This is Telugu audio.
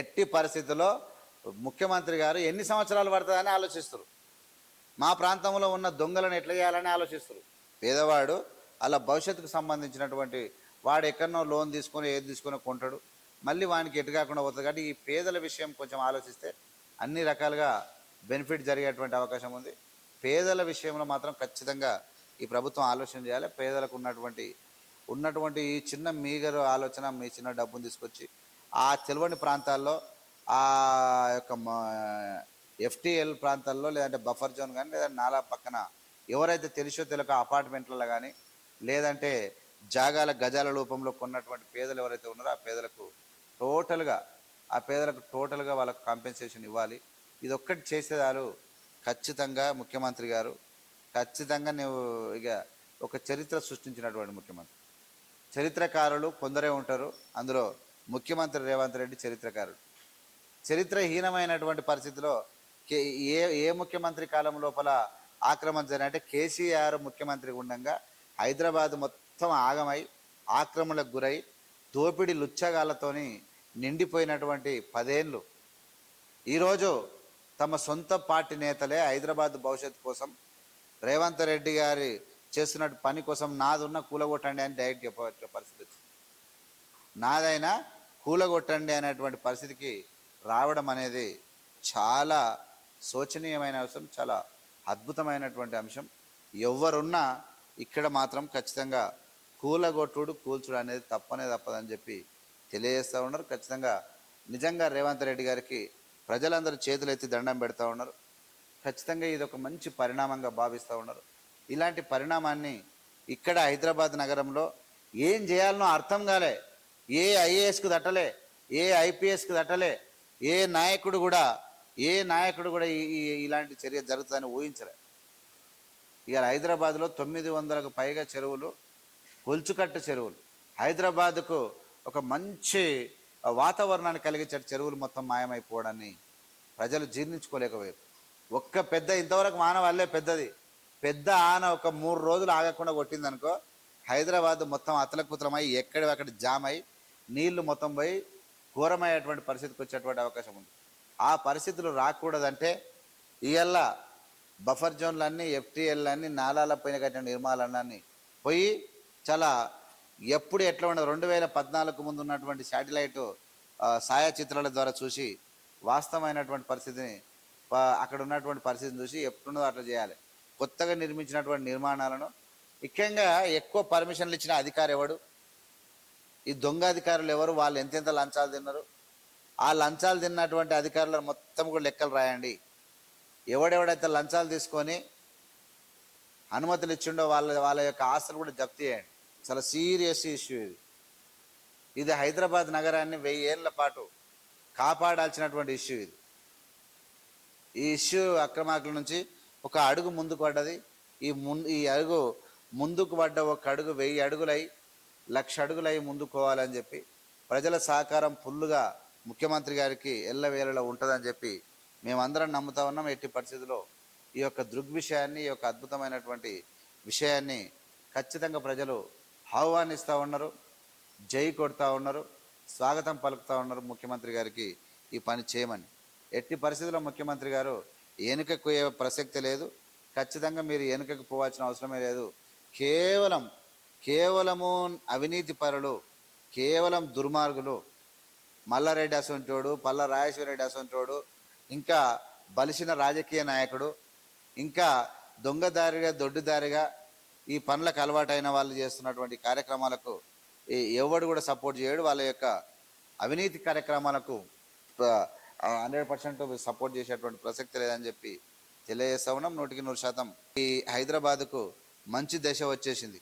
ఎట్టి పరిస్థితుల్లో ముఖ్యమంత్రి గారు ఎన్ని సంవత్సరాలు పడుతుందని ఆలోచిస్తారు. మా ప్రాంతంలో ఉన్న దొంగలను ఎట్లా చేయాలని ఆలోచిస్తారు. పేదవాడు అలా భవిష్యత్తుకు సంబంధించినటువంటి వాడు ఎక్కడనో లోన్ తీసుకొని ఏది తీసుకొని కొంటాడు. మళ్ళీ వానికి ఎటు కాకుండా పోతుంది కాబట్టి ఈ పేదల విషయం కొంచెం ఆలోచిస్తే అన్ని రకాలుగా బెనిఫిట్ జరిగేటువంటి అవకాశం ఉంది. పేదల విషయంలో మాత్రం ఖచ్చితంగా ఈ ప్రభుత్వం ఆలోచన చేయాలి. పేదలకు ఉన్నటువంటి ఉన్నటువంటి ఈ చిన్న మీగరు ఆలోచన మీ చిన్న డబ్బును తీసుకొచ్చి ఆ తెలివని ప్రాంతాల్లో ఆ యొక్క ఎఫ్టీఎల్ ప్రాంతాల్లో లేదంటే బఫర్ జోన్ కానీ లేదంటే నాలా పక్కన ఎవరైతే తెలిసో తెలియక అపార్ట్మెంట్లలో కానీ లేదంటే జాగాల గజాల రూపంలో కొన్నటువంటి పేదలు ఎవరైతే ఉన్నారో ఆ పేదలకు టోటల్గా ఆ పేదలకు టోటల్గా వాళ్ళకు కాంపెన్సేషన్ ఇవ్వాలి. ఇది ఒక్కటి చేసేదాలు ఖచ్చితంగా ముఖ్యమంత్రి గారు ఖచ్చితంగా నువ్వు ఇక ఒక చరిత్ర సృష్టించినటువంటి ముఖ్యమంత్రి. చరిత్రకారులు కొందరే ఉంటారు. అందులో ముఖ్యమంత్రి రేవంత్ రెడ్డి చరిత్రకారుడు. చరిత్రహీనమైనటువంటి పరిస్థితిలో కే ఏ ఏ ముఖ్యమంత్రి కాలం లోపల ఆక్రమణ జరిగిన అంటే కేసీఆర్ ముఖ్యమంత్రి ఉండగా హైదరాబాద్ మొత్తం ఆగమై ఆక్రమణలకు గురై దోపిడీ లుచ్చగాళ్ళతోని నిండిపోయినటువంటి పదేళ్ళు ఈరోజు తమ సొంత పార్టీ నేతలే హైదరాబాద్ భవిష్యత్తు కోసం రేవంత్ రెడ్డి గారి చేస్తున్న పని కోసం నాదున్న కూలగొట్టండి అని డైరెక్ట్ చెప్పే పరిస్థితి వచ్చింది. నాదైనా కూలగొట్టండి అనేటువంటి పరిస్థితికి రావడం అనేది చాలా శోచనీయమైన అంశం చాలా అద్భుతమైనటువంటి అంశం. ఎవరున్నా ఇక్కడ మాత్రం ఖచ్చితంగా కూలగొట్టుడు కూల్చుడు అనేది తప్పనే తప్పదని చెప్పి తెలియజేస్తూ ఉన్నారు. ఖచ్చితంగా నిజంగా రేవంత్ రెడ్డి గారికి ప్రజలందరూ చేతులు ఎత్తి దండం పెడతా ఉన్నారు. ఖచ్చితంగా ఇది ఒక మంచి పరిణామంగా భావిస్తూ ఉన్నారు. ఇలాంటి పరిణామాన్ని ఇక్కడ హైదరాబాద్ నగరంలో ఏం చేయాలనో అర్థం కాలే. ఏ ఐఏఎస్కు దట్టలే ఏ ఐపీఎస్కు దట్టలే ఏ నాయకుడు కూడా ఏ నాయకుడు కూడా ఇలాంటి చర్య జరుగుతుందని ఊహించలే. ఇక హైదరాబాద్లో తొమ్మిది వందలకు పైగా చెరువులు కొల్చుకట్టు చెరువులు హైదరాబాద్కు ఒక మంచి వాతావరణాన్ని కలిగించే చెరువులు మొత్తం మాయమైపోవడాన్ని ప్రజలు జీర్ణించుకోలేకపోయారు. ఒక్క పెద్ద ఇంతవరకు ఆన వల్లే పెద్దది. పెద్ద ఆన ఒక మూడు రోజులు ఆగకుండా కొట్టిందనుకో హైదరాబాద్ మొత్తం అతలకుతలమై ఎక్కడి అక్కడ జామ్ అయి నీళ్ళు మొత్తం పోయి ఘోరమయ్యేటువంటి పరిస్థితికి వచ్చేటువంటి అవకాశం ఉంది. ఆ పరిస్థితులు రాకూడదంటే ఇవల్ల బఫర్ జోన్లన్నీ ఎఫ్టీఎల్లన్నీ నాలాల పైన కట్టిన నిర్మాణాలన్నీ పోయి చాలా ఎప్పుడు ఎట్లా ఉండదు. రెండు వేల పద్నాలుగు ముందు ఉన్నటువంటి శాటిలైట్ ఛాయాచిత్రాల ద్వారా చూసి వాస్తవమైనటువంటి పరిస్థితిని అక్కడ ఉన్నటువంటి పరిస్థితిని చూసి ఎప్పుడున్నదో అట్లా చేయాలి. కొత్తగా నిర్మించినటువంటి నిర్మాణాలను. ముఖ్యంగా ఎక్కువ పర్మిషన్లు ఇచ్చిన అధికారి ఎవడు? ఈ దొంగ అధికారులు ఎవరు? వాళ్ళు ఎంతెంత లంచాలు తిన్నారు? ఆ లంచాలు తిన్నటువంటి అధికారులను మొత్తం కూడా లెక్కలు రాయండి. ఎవడెవడైతే లంచాలు తీసుకొని అనుమతులు ఇచ్చిండో వాళ్ళ వాళ్ళ యొక్క ఆస్తులు కూడా జప్తు చేయండి. చాలా సీరియస్ ఇష్యూ ఇది. ఇది హైదరాబాద్ నగరాన్ని వెయ్యి ఏళ్ళ పాటు కాపాడాల్సినటువంటి ఇష్యూ ఇది. ఈ ఇష్యూ అక్రమార్కుల నుంచి ఒక అడుగు ముందుకు పడ్డది. ఈ ముందు ఈ అడుగు ముందుకు పడ్డ ఒక అడుగు వెయ్యి అడుగులై లక్ష అడుగులై ముందుకోవాలని చెప్పి ప్రజల సహకారం ఫుల్లుగా ముఖ్యమంత్రి గారికి ఎల్లవేళలో ఉంటుందని చెప్పి మేమందరం నమ్ముతా ఉన్నాం. ఎట్టి పరిస్థితుల్లో ఈ యొక్క దృగ్విషయాన్ని ఈ యొక్క అద్భుతమైనటువంటి విషయాన్ని ఖచ్చితంగా ప్రజలు ఆహ్వానిస్తూ ఉన్నారు జై కొడుతూ ఉన్నారు స్వాగతం పలుకుతా ఉన్నారు ముఖ్యమంత్రి గారికి ఈ పని చేయమని. ఎట్టి పరిస్థితుల్లో ముఖ్యమంత్రి గారు వెనుకకు ప్రసక్తి లేదు. ఖచ్చితంగా మీరు వెనుకకు పోవాల్సిన అవసరమే లేదు. కేవలం కేవలము అవినీతి పరులు కేవలం దుర్మార్గులు. మల్లారెడ్డి అసొంటోడు పల్ల రాజేశ్వరరెడ్డి అసొంటోడు ఇంకా బలిసిన రాజకీయ నాయకుడు ఇంకా దొంగదారిగా దొడ్డుదారిగా ఈ పనులకు అలవాటైన వాళ్ళు చేస్తున్నటువంటి కార్యక్రమాలకు ఈ- ఎవడు కూడా సపోర్ట్ చేయడు. వాళ్ళ యొక్క అవినీతి కార్యక్రమాలకు హండ్రెడ్ పర్సెంట్ సపోర్ట్ చేసేటువంటి ప్రసక్తి లేదని చెప్పి తెలియజేస్తా ఉన్నాం. నూటికి నూరు శాతం ఈ హైదరాబాద్కు మంచి దశ వచ్చేసింది.